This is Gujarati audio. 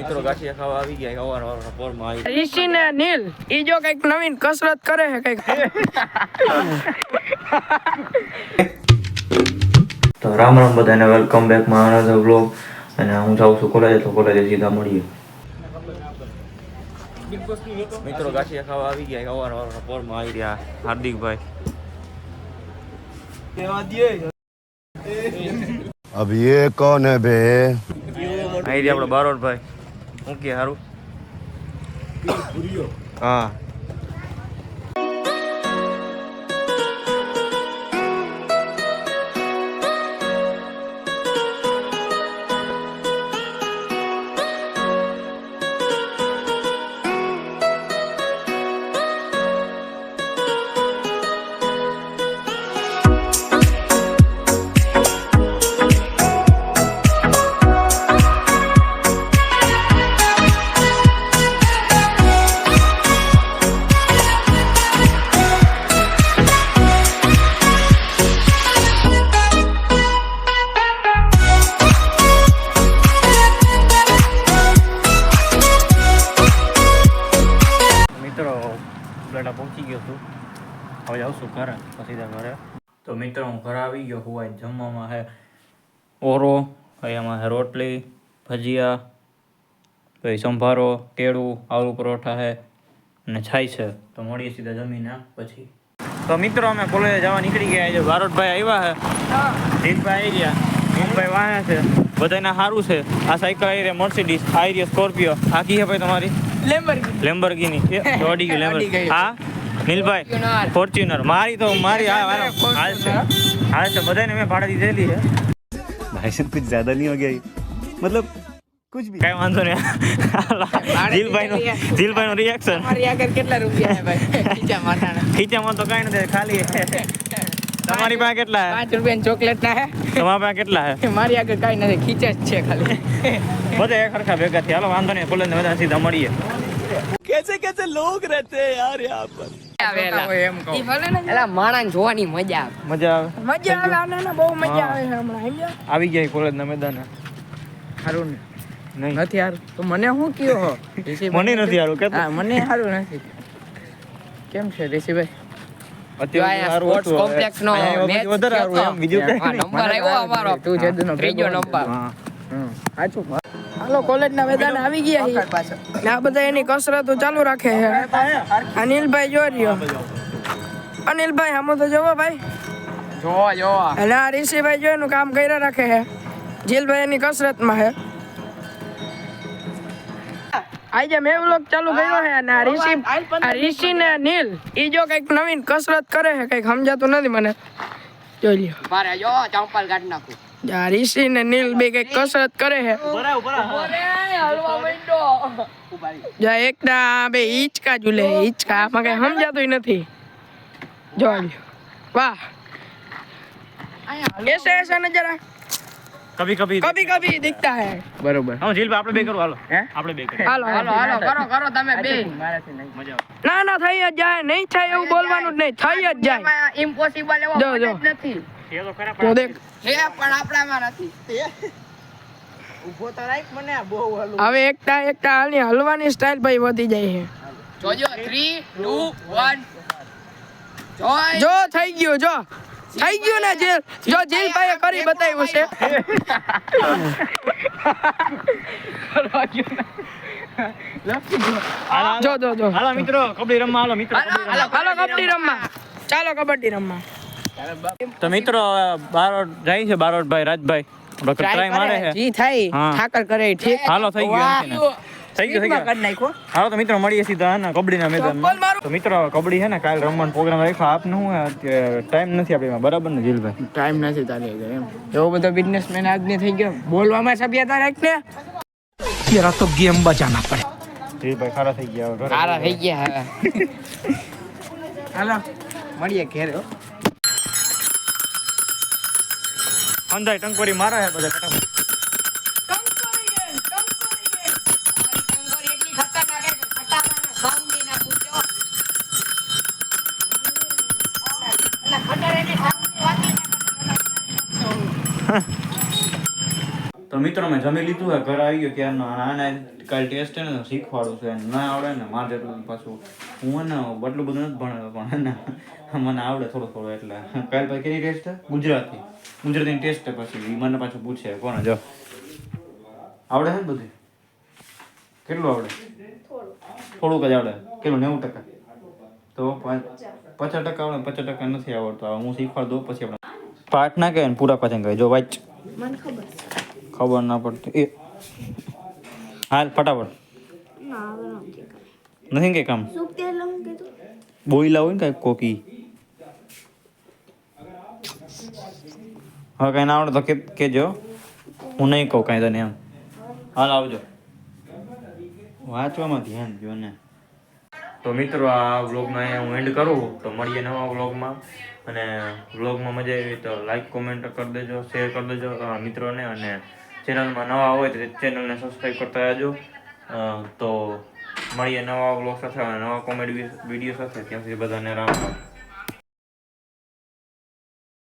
મિત્રો ગાંઠિયા ખાવા આવી ગયા અવાર અવાર પોરમાં આવી ઋષિ ને નીલ ઈ જો કંઈક નવીન કસરત કરે છે કંઈક. તો રામ રામ બધાને વેલકમ બેક મારા નવો વ્લોગ અને હું જાઉં છું કોલેજ તો કોલેજે સીધા મળીએ. મિત્રો ગાંઠિયા ખાવા આવી ગયા અવાર અવાર પોરમાં આવી હાર્દિકભાઈ. કેવા દે અબ બે. આઈ રહ્યા આપણો બારોટ ભાઈ હું કે સારું હા. હવે છું ઘરે પછી ઘરે. તો મિત્રો હું ઘરે આવી ગયો હું જમવામાં હે ઓરો એમાં હે રોટલી ભજીયા પછી સંભારો કેળું આલુ પરોઠા હે અને છાય છે. તો મળીએ સીધા જમીને પછી. તો મિત્રો અમે કોલેજે જવા નીકળી ગયા છે ભારતભાઈ આવ્યા છે દીપભાઈ આવી ગયા. દીપભાઈ વાહે છે. બધાને સારું છે. આ સાયકલ આવી રહી મર્સિડીઝ આવી રહી સ્કોર્પિયો. હાકી છે ભાઈ તમારી? લેમ્બર્ગિની. લેમ્બરગીની. દોડી ગયું લેમ્બર હા? નીલભાઈ ફોર્ચ્યુનર. મારી તો મારી હા હાલ છે. હાલ છે. બધાને મેં ભાડે દીધેલી છે. ભાઈ સાહેબ કુછ જ્યાદા નહીં હો ગયા મતલબ કઈ વાંધો નહીં. નું રિએક્શન કેટલા રૂપિયા છે ભાઈ? માં તો કઈ નથી ખાલી તમારી પાસે કેટલા હે રૂપિયા ચોકલેટ ના હે કેટલા મારી આગળ કઈ નથી ખીચા જ છે ખાલી. બધા એક ભેગા થયા. હાલો વાંધો નહીં બોલે બધા સીધા મળીએ. કેસે કેસે લોગ રહેતે યાર યહાં પર? આવે મજા આવે. બહુ મજા આવે છે હમણાં સમજ્યા આવી ગયા કોલેજ ના મેદાને. સારું નહીં. નથી સારું તો મને શું કયો મને નથી હારું કે મને સારું નથી. કેમ છે ઋષિભાઈ? સારું સારું બીજું. નંબર હાલો કોલેજ ના મેદાન આવી ગયા છે ને આ બધા એની કસરતો ચાલુ રાખે છે. અનિલભાઈ જો રહ્યો. અનિલભાઈ આમ તો જોવો ભાઈ. જોવા જોવા. અને આ ઋષિભાઈ જો એનું કામ કર્યા રાખે છે. જીલભાઈ એની કસરતમાં છે. આજે મેં વ્લોગ ચાલુ કર્યો છે અને આ ઋષિ આ ઋષિ ને નીલ ઈ જો કંઈક નવીન કસરત કરે છે કંઈક સમજાતું નથી મને. જોઈ લ્યો. મારે જો ચંપલ કાઢી નાખું. આ ઋષિ ને નીલ બે કઈક કસરત કરે છે જો એકના બે હિંચકા ઝૂલે હિંચકા આમાં કઈ સમજાતું નથી જો લ્યો વાહ ऐसे ऐसा नजर કભી કભી कभी कभी दिखता है બરોબર હા જીલ આપણે બે કરું હાલો હે? આપણે બે કરીએ હાલો હાલો હાલો કરો કરો તમે બે મજા આવે ના ના થઈ જ જાય નહીં થાય એવું બોલવાનું જ નહીં થઈ જ જાય ઇમ્પોસિબલ એવો જો, જો. બને જ નથી એ તો ખરા તો દેખ. હે પણ આપણામાં નથી. ઊભો તો રાખ મને બહુ હલું હવે એકતા એકતા હાલની હલવાની સ્ટાઇલ ભાઈ વધી જાય છે. જોજો 3 2 1 જો થઈ ગયું જો. થઈ ગયું ને જેલ. જો જેલ ભાઈએ કરી બતાવ્યું છે. જો જો જો. હાલો મિત્રો કબડ્ડી રમવા હાલો મિત્રો હાલો કબડ્ડી રમવા. ચાલો કબડ્ડી રમવા. તો મિત્રો બારોટ જાય છે બારોટભાઈ રાજભાઈ. ટ્રાય મારે છે. જી થાય. ઠાકર કરે ઠીક. હાલો થઈ ગયો થઈ ગયું થઈ ગયું. નાખો હાલો તો મિત્રો મળીએ સીધા ને કબડ્ડીના મેદાન મેદાનમાં તો મિત્રો કબડ્ડી છે ને કાલ રમવાનો પ્રોગ્રામ રાખ્યો. આપને હું ટાઈમ નથી આપણી બરાબર ને જીલભાઈ? ટાઈમ નથી ચાલી એમ. એવો બધો બિઝનેસમેન આજને થઈ ગયો. બોલવામાં સભ્યતા રાખ ને જીલભાઈ ખારા થઈ ગયા સારા થઈ ગયા. હાલો મળીએ ઘેર હો. અંધાઈ ટંકોરી મારા હે બધા ફટાફટ એટલી ખતરનાક છે કે ફટાફટ સાઉન્ડ ના પૂછો એટલે ખતર એની સાઉન્ડ વાતી મિત્રો, મેં જમી લીધું હોય ઘરે આવી ગયો કે આને કાલ ટેસ્ટ છે ને શીખવાડું છે ના આવડે ને, મારે પાછું હું ને એટલું બધું નથી ભણેલો પણ મને આવડે થોડું થોડું એટલે. કાલ પછી કેની ટેસ્ટ છે? ગુજરાતી. ગુજરાતીની ટેસ્ટ છે પછી મને પાછું પૂછે, કોણ જો. આવડે છે ને બધું? કેટલું આવડે? થોડુંક જ આવડે. કેટલું, નેવું ટકા? તો પાંચ- પચાસ ટકા આવડે પચાસ ટકા નથી આવડતું. હું શીખવાડ દઉં, પછી આપણે પાઠ ના કહે ને, પૂરા પાછા કહે જો, વાંચ. મને ખબર. ખબર ના પડતી. એ. હાલ ફટાફટ. નથી કઈ કામ? બોઈલા હોય ને કઈ કોકી. હવે કાંઈ ના આવડે તો કે કહેજો હું નહીં કહું કાંઈ તને એમ. હાલ આવજો. વાંચવામાં ધ્યાન જો ને. તો મિત્રો આ વ્લોગમાં અહીંયા હું એન્ડ કરું. તો મળીએ નવા વ્લોગમાં. અને વ્લોગમાં મજા આવી તો લાઈક કોમેન્ટ કરી દેજો શેર કરી દેજો મિત્રોને. અને ચેનલમાં નવા હોય તો ચેનલને સબસ્ક્રાઈબ કરતા રહેજો. તો મળીએ નવા વ્લોગ સાથે નવા કોમેડી વીડિયો સાથે. ત્યાં સુધી બધાને રામ રામ.